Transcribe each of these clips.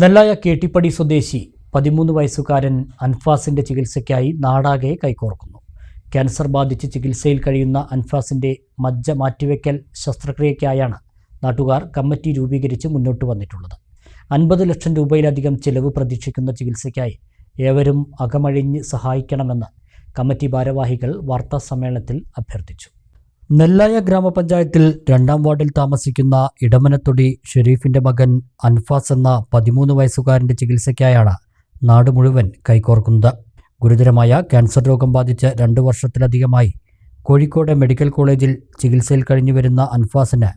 നെല്ലായ കേട്ടിപ്പടി സ്വദേശി പതിമൂന്ന് വയസ്സുകാരൻ അൻഫാസിന്റെ ചികിത്സയ്ക്കായി നാടാകെ കൈകോർക്കുന്നു. ക്യാൻസർ ബാധിച്ച് ചികിത്സയിൽ കഴിയുന്ന അൻഫാസിന്റെ മജ്ജ മാറ്റിവെക്കൽ ശസ്ത്രക്രിയയ്ക്കായാണ് നാട്ടുകാർ കമ്മിറ്റി രൂപീകരിച്ച് മുന്നോട്ട് വന്നിട്ടുള്ളത്. അൻപത് ലക്ഷം രൂപയിലധികം ചെലവ് പ്രതീക്ഷിക്കുന്ന ചികിത്സയ്ക്കായി ഏവരും അകമഴിഞ്ഞ് സഹായിക്കണമെന്ന് കമ്മിറ്റി ഭാരവാഹികൾ വാർത്താ സമ്മേളനത്തിൽ അഭ്യർത്ഥിച്ചു. നെല്ലായ ഗ്രാമപഞ്ചായത്തിൽ രണ്ടാം വാർഡിൽ താമസിക്കുന്ന ഇടമനത്തൊടി ഷെരീഫിന്റെ മകൻ അൻഫാസ് എന്ന പതിമൂന്ന് വയസ്സുകാരന്റെ ചികിത്സയ്ക്കായാണ് നാട് മുഴുവൻ കൈകോർക്കുന്നത്. ഗുരുതരമായ ക്യാൻസർ രോഗം ബാധിച്ച് രണ്ടു വർഷത്തിലധികമായി കോഴിക്കോട് മെഡിക്കൽ കോളേജിൽ ചികിത്സയിൽ കഴിഞ്ഞുവരുന്ന അൻഫാസിന്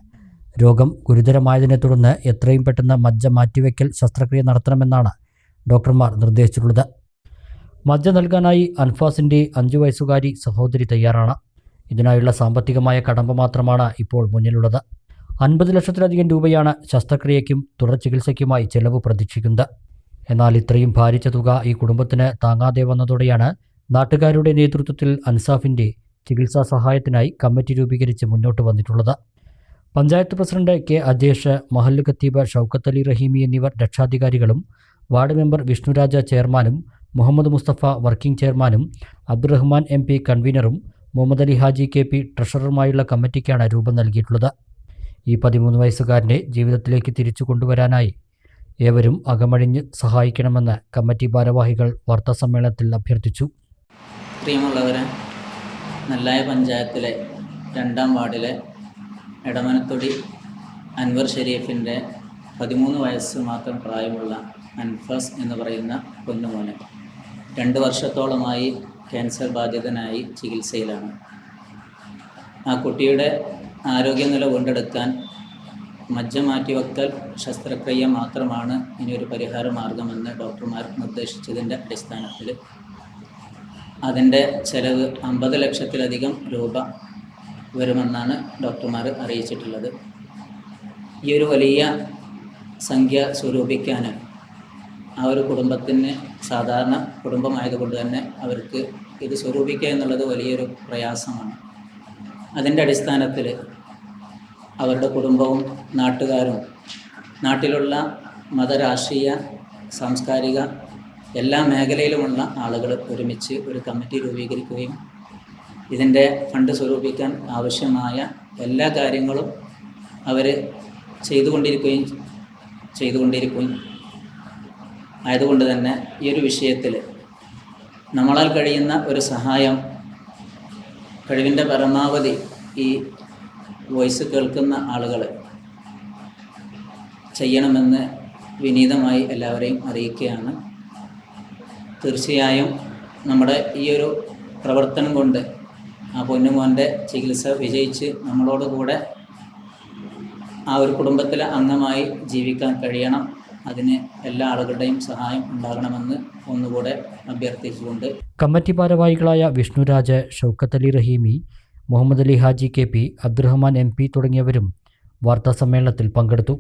രോഗം ഗുരുതരമായതിനെ തുടർന്ന് എത്രയും പെട്ടെന്ന് മജ്ജ മാറ്റിവെക്കൽ ശസ്ത്രക്രിയ നടത്തണമെന്നാണ് ഡോക്ടർമാർ നിർദ്ദേശിച്ചിട്ടുള്ളത്. മജ്ജ നൽകാനായി അൻഫാസിന്റെ അഞ്ചു വയസ്സുകാരി സഹോദരി തയ്യാറാണ്. ഇതിനായുള്ള സാമ്പത്തികമായ കടമ്പ മാത്രമാണ് ഇപ്പോൾ മുന്നിലുള്ളത്. അൻപത് ലക്ഷത്തിലധികം രൂപയാണ് ശസ്ത്രക്രിയയ്ക്കും തുടർ ചികിത്സയ്ക്കുമായി ചെലവ് പ്രതീക്ഷിക്കുന്നത്. എന്നാൽ ഇത്രയും ഭാരിച്ച തുക ഈ കുടുംബത്തിന് താങ്ങാതെ വന്നതോടെയാണ് നാട്ടുകാരുടെ നേതൃത്വത്തിൽ അൻസാഫിന്റെ ചികിത്സാ സഹായത്തിനായി കമ്മിറ്റി രൂപീകരിച്ച് മുന്നോട്ട് വന്നിട്ടുള്ളത്. പഞ്ചായത്ത് പ്രസിഡന്റ് കെ അജേഷ് മഹല്ല് ഖത്തീബ് ഷൗക്കത്ത് അലി റഹീമി എന്നിവർ രക്ഷാധികാരികളും വാർഡ് മെമ്പർ വിഷ്ണുരാജ ചെയർമാനും മുഹമ്മദ് മുസ്തഫ വർക്കിംഗ് ചെയർമാനും അബ്ദുറഹ്മാൻ എം പി കൺവീനറും മുഹമ്മദ് അലി ഹാജി കെ പി ട്രഷററുമായുള്ള കമ്മിറ്റിക്കാണ് രൂപം നൽകിയിട്ടുള്ളത്. ഈ പതിമൂന്ന് വയസ്സുകാരനെ ജീവിതത്തിലേക്ക് തിരിച്ചു കൊണ്ടുവരാനായി ഏവരും അകമഴിഞ്ഞ് സഹായിക്കണമെന്ന് കമ്മിറ്റി ഭാരവാഹികൾ വാർത്താസമ്മേളനത്തിൽ അഭ്യർത്ഥിച്ചു. പ്രിയമുള്ളവരെ നെല്ലായ പഞ്ചായത്തിലെ രണ്ടാം വാർഡിലെ എടമനത്തൊടി അൻവർ ഷെരീഫിന്റെ പതിമൂന്ന് വയസ്സ് മാത്രം പ്രായമുള്ള അൻഫസ് എന്ന് പറയുന്ന പൊന്നുമോനെ. രണ്ട് വർഷത്തോളമായി ക്യാൻസർ ബാധിതനായി ചികിത്സയിലാണ്. ആ കുട്ടിയുടെ ആരോഗ്യനില വീണ്ടെടുക്കാൻ മജ്ജ മാറ്റിവെക്കൽ ശസ്ത്രക്രിയ മാത്രമാണ് ഇനിയൊരു പരിഹാര മാർഗമെന്ന് ഡോക്ടർമാർ നിർദ്ദേശിച്ചതിന്റെ അടിസ്ഥാനത്തിൽ. അതിന്റെ ചെലവ് അമ്പത് ലക്ഷത്തിലധികം രൂപ വരുമെന്നാണ് ഡോക്ടർമാർ അറിയിച്ചിട്ടുള്ളത്. ഈ ഒരു വലിയ സംഖ്യ സ്വരൂപിക്കാൻ ആ ഒരു കുടുംബത്തിന് സാധാരണ കുടുംബമായതുകൊണ്ട് തന്നെ അവർക്ക് ഇത് സ്വരൂപിക്കുക എന്നുള്ളത് വലിയൊരു പ്രയാസമാണ്. അതിന്റെ അടിസ്ഥാനത്തിൽ അവരുടെ കുടുംബവും നാട്ടുകാരും നാട്ടിലുള്ള മതരാഷ്ട്രീയ സാംസ്കാരിക എല്ലാ മേഖലയിലുമുള്ള ആളുകൾ ഒരുമിച്ച് ഒരു കമ്മിറ്റി രൂപീകരിക്കുകയും ഇതിന്റെ ഫണ്ട് സ്വരൂപിക്കാൻ ആവശ്യമായ എല്ലാ കാര്യങ്ങളും അവർ ചെയ്തുകൊണ്ടിരിക്കുകയും ചെയ്തുകൊണ്ടിരിക്കുകയും ആയതുകൊണ്ട് തന്നെ ഈ ഒരു വിഷയത്തിൽ നമ്മളാൽ കഴിയുന്ന ഒരു സഹായം കഴിവിന്റെ പരമാവധി ഈ വോയിസ് കേൾക്കുന്ന ആളുകൾ ചെയ്യണമെന്ന് വിനീതമായി എല്ലാവരെയും അറിയിക്കുകയാണ്. തീർച്ചയായും നമ്മുടെ ഈ ഒരു പ്രവർത്തനം കൊണ്ട് ആ പൊന്നുമോന്റെ ചികിത്സ വിജയിച്ച് നമ്മളോട് കൂടെ ആ ഒരു കുടുംബത്തിലെ അംഗമായി ജീവിക്കാൻ കഴിയണം. അതിന് എല്ലാ ആളുകളുടെയും സഹായം ഉണ്ടാകണമെന്ന് ഒന്നുകൂടെ അഭ്യർത്ഥിച്ചുകൊണ്ട് കമ്മിറ്റി ഭാരവാഹികളായ Vishnuraj Shoukath Ali Rahimi Muhammad Ali Haji K P Abdurahman M P തുടങ്ങിയവരും വാർത്താസമ്മേളനത്തിൽ പങ്കെടുത്തു.